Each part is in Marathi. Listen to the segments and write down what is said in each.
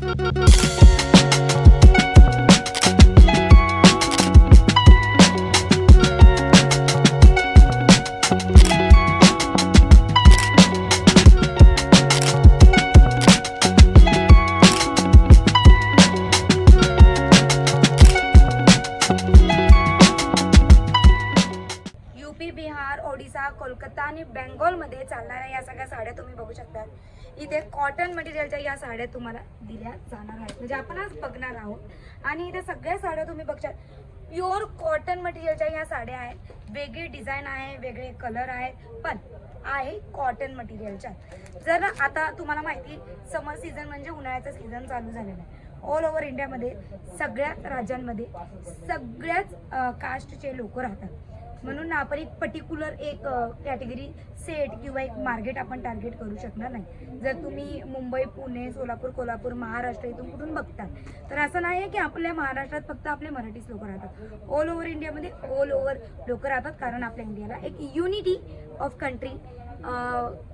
Thank you. UP Bihar Odisha Kolkata आणि बेंगॉलमध्ये चालणाऱ्या या सगळ्या साड्या तुम्ही बघू शकता. इथे कॉटन मटेरियलच्या या साड्या तुम्हाला दिल्या जाणार आहेत. म्हणजे आपण आज बघणार आहोत. आणि इथे सगळ्या साड्या तुम्ही बघशाल प्युअर कॉटन मटेरियलच्या या साड्या आहेत. वेगळी डिझाईन आहे वेगळे कलर आहेत पण आहे कॉटन मटेरियलच्या जर आता तुम्हाला माहिती समर सीझन म्हणजे उन्हाळ्याचा सीझन चालू झालेला आहे. ऑल ओव्हर इंडियामध्ये सगळ्याच राज्यांमध्ये सगळ्याच कास्टचे लोक राहतात. म्हणून ना आपण एक पर्टिक्युलर एक कॅटेगरी सेट किंवा एक मार्केट आपण टार्गेट करू शकणार नाही. जर तुम्ही मुंबई पुणे सोलापूर कोल्हापूर महाराष्ट्र इथून कुठून बघतात तर असं नाही आहे की आपल्या महाराष्ट्रात फक्त आपले मराठीच लोक राहतात. ऑल ओव्हर इंडियामध्ये ऑल ओव्हर लोक राहतात कारण आपल्या इंडियाला एक युनिटी ऑफ कंट्री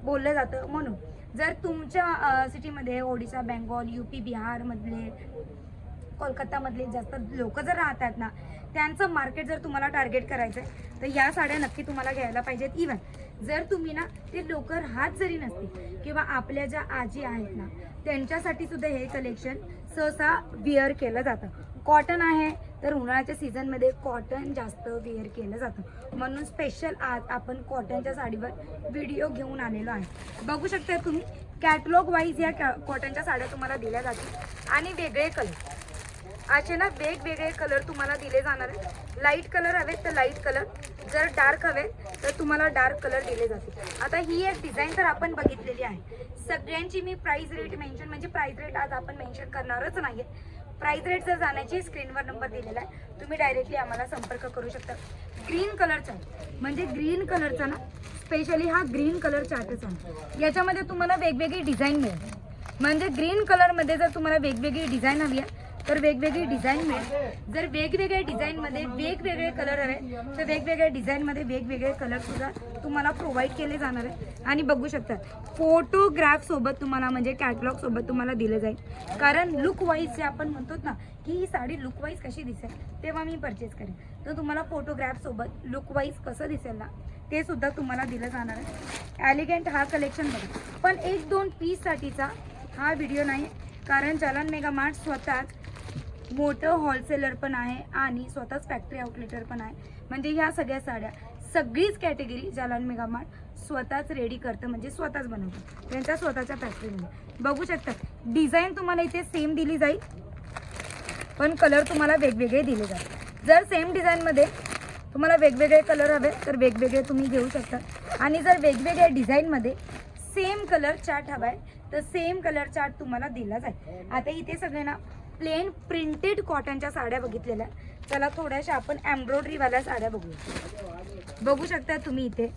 बोललं जातं म्हणून. जर तुमच्या सिटीमध्ये ओडिसा बेंगॉल पी बिहारमधले कोलकातामधले जास्त लोक जर राहतात ना त्यांचं मार्केट जर तुम्हाला टार्गेट करायचं आहे तर या साड्या नक्की तुम्हाला घ्यायला पाहिजेत. इवन जर तुम्ही ना ते लोक हात जरी नसतील किंवा आपल्या ज्या आजी आहेत ना त्यांच्यासाठी सुद्धा हे कलेक्शन सहसा विअर केलं जातं. कॉटन आहे तर उन्हाळ्याच्या सीझनमध्ये कॉटन जास्त वेअर केलं जातं. म्हणून स्पेशल आज आपण कॉटनच्या साडीवर व्हिडिओ घेऊन आलेलो आहे. बघू शकता तुम्ही कॅटलॉग वाईज या कॉटनच्या साड्या तुम्हाला दिल्या जातील. आणि वेगळे कलर असे ना वेगवेगळे कलर तुम्हाला दिले जाणार आहेत. लाइट कलर हवे तर लाइट कलर जर डार्क हवे तर तुम्हाला डार्क कलर दिले जातील. आता ही एक डिझाईन तर आपण बघितलेली आहे. सगळ्यांची मी प्राईज रेट मेन्शन म्हणजे प्राईज रेट आज आपण मेन्शन करणारच नाही प्राईज रेट जर जाण्याची स्क्रीनवर नंबर दिलेला आहे तुम्ही डायरेक्टली आम्हाला संपर्क करू शकता. ग्रीन कलरचा म्हणजे ग्रीन कलरचा ना स्पेशली हा ग्रीन कलर चार्टच आहे. याच्यामध्ये तुम्हाला वेगवेगळी डिझाईन मिळेल. म्हणजे ग्रीन कलरमध्ये जर तुम्हाला वेगवेगळी डिझाईन हवी आहे तर वेगवेगळी डिझाईन मिळेल. जर वेगवेगळ्या डिझाईनमध्ये वेगवेगळे कलर हवे तर वेगवेगळ्या डिझाईनमध्ये वेगवेगळे कलरसुद्धा तुम्हाला प्रोव्हाइड केले जाणार आहे. आणि बघू शकता फोटोग्राफसोबत तुम्हाला म्हणजे कॅटलॉगसोबत तुम्हाला दिलं जाईल. कारण लुक वाईज जे आपण म्हणतो ना की ही साडी लुक वाईज कशी दिसेल तेव्हा मी परचेस करेन. तर तुम्हाला फोटोग्राफसोबत लुकवाईज लुक वाईज कसं दिसेल ना ते सुद्धा तुम्हाला दिलं जाणार आहे. ॲलिगंट हा कलेक्शन बघा. पण एक दोन पीससाठीचा हा व्हिडिओ नाही कारण चलन मेगा मार्ट स्वतःच मोठं होलसेलर पण आहे आणि स्वतःच फॅक्टरी आउटलेटर पण आहे. म्हणजे ह्या सगळ्या साड्या सगळीच कॅटेगरी जालन मेगा मार्ट स्वतःच रेडी करतं म्हणजे स्वतःच बनवतं. त्यांच्या स्वतःच्या फॅक्टरीमध्ये बघू शकतात डिझाईन तुम्हाला इथे सेम दिली जाईल पण कलर तुम्हाला वेगवेगळे दिले जातात जर सेम डिझाईनमध्ये तुम्हाला वेगवेगळे कलर हवे तर वेगवेगळे तुम्ही घेऊ शकता. आणि जर वेगवेगळ्या डिझाईनमध्ये सेम कलर चार्ट हवा आहे तर सेम कलर चार्ट तुम्हाला दिला जाईल. आता इथे सगळे ना प्लेन प्रिंटेड कॉटनच्या साड्या बघितलेल्या चला थोड्याशा आपण एम्ब्रॉयडरीवाल्या साड्या बघूया. बघू शकता तुम्ही इथे.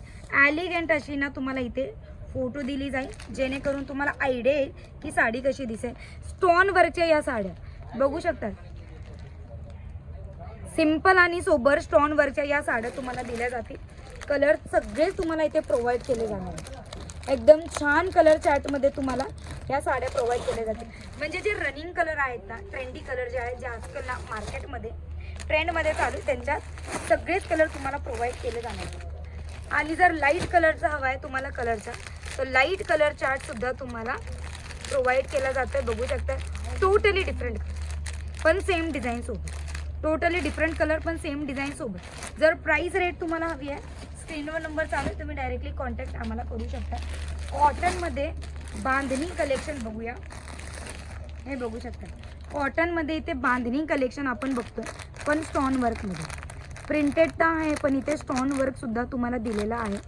ॲलिगंट अशी ना तुम्हाला इथे फोटो दिली जाईल. जेणेकरून तुम्हाला आयडिया येईल की साडी कशी दिसेल. स्टोन वर्कच्या या साड्या. बघू शकता. सिंपल आणि सोबर स्टोन वर्कच्या या साड्या तुम्हाला दिल्या जातील. कलर सगळेच तुम्हाला इथे प्रोव्हाइड केले जाणार एकदम छान कलर चार्टमध्ये तुम्हाला या साड्या प्रोव्हाइड केल्या जातील. म्हणजे जे रनिंग कलर आहेत ना ट्रेंडी कलर जे आहेत जे आजकाल ना मार्केटमध्ये ट्रेंडमध्ये चालू त्यांच्यात सगळेच कलर तुम्हाला प्रोव्हाइड केले जाणार आणि जर लाइट कलरचा हवा आहे तुम्हाला कलरचा तर लाइट कलर चार्ट सुद्धा तुम्हाला प्रोव्हाइड केला आहे बघू शकता टोटली डिफरंट पण सेम डिझाईन सोबत. टोटली डिफरंट कलर पण सेम डिझाईन सोबत. जर प्राईस रेट तुम्हाला हवी आहे स्क्रीनवर नंबर चालू आहे तुम्ही डायरेक्टली कॉन्टॅक्ट आम्हाला करू शकता. कॉटनमध्ये बांधणी कलेक्शन बघूया. हे बघू शकता. कॉटनमध्ये इथे बांधणी कलेक्शन आपण बघतोय पण स्टॉन वर्कमध्ये प्रिंटेड तर आहे पण इथे स्टॉन वर्कसुद्धा तुम्हाला दिलेलं आहे.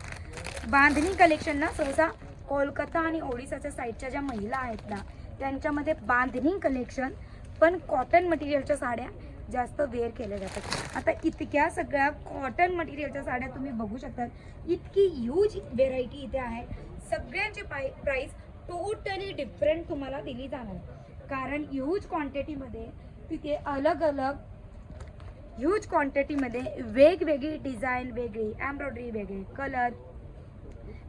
बांधणी कलेक्शन ना सहसा कोलकाता आणि ओडिसाच्या साईडच्या ज्या महिला आहेत ना त्यांच्यामध्ये बांधणी कलेक्शन पण कॉटन मटेरियलच्या साड्या जास्त वेअर केल्या जातात आता इतक्या सगळ्या कॉटन मटेरियलच्या साड्या तुम्ही बघू शकता इतकी ह्यूज व्हेरायटी इथे आहे. सगळ्यांची पाय प्राईस टोटली डिफरंट तुम्हाला दिली जाणार. कारण ह्यूज क्वांटिटीमध्ये तिथे अलग अलग ह्यूज क्वांटिटीमध्ये वेगवेगळी डिझाईन वेगळी एम्ब्रॉयडरी वेगळी कलर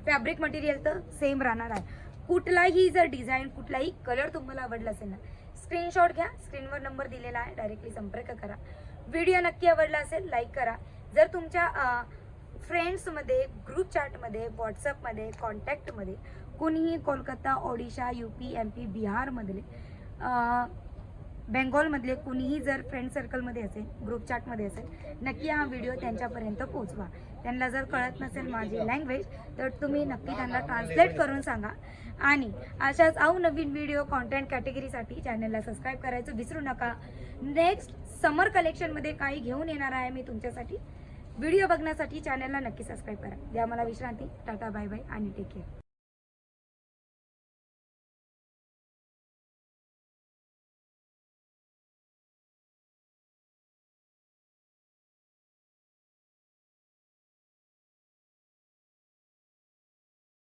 फॅब्रिक मटेरियल तर सेम राहणार आहे. कुठलाही जर डिझाईन कुठलाही कलर तुम्हाला आवडला असेल ना स्क्रीनशॉट घ्या. स्क्रीनवर नंबर दिलेला आहे डायरेक्टली संपर्क करा. व्हिडिओ नक्की आवडला असेल लाईक करा. जर तुमच्या फ्रेंड्समध्ये ग्रुप चॅटमध्ये व्हॉट्सअपमध्ये कॉन्टॅक्टमध्ये कोणीही Kolkata Odisha U P M P बिहारमधले बेंगॉलमधले कुणीही जर फ्रेंड सर्कलमध्ये असेल ग्रुप चॅटमध्ये असेल नक्की हा व्हिडिओ त्यांच्यापर्यंत पोचवा त्यांना जर कळत नसेल माझी लँग्वेज तर तुम्ही नक्की त्यांना ट्रान्सलेट करून सांगा. आणि अशाच अवनवीन व्हिडिओ कॉन्टेंट कॅटेगरीसाठी चॅनलला सबस्क्राईब करायचं विसरू नका. नेक्स्ट समर कलेक्शनमध्ये काही घेऊन येणार आहे मी तुमच्यासाठी. व्हिडिओ बघण्यासाठी चॅनलला नक्की सबस्क्राईब करा. द्या मला विश्रांती. टाटा बाय बाय आणि टेक केअर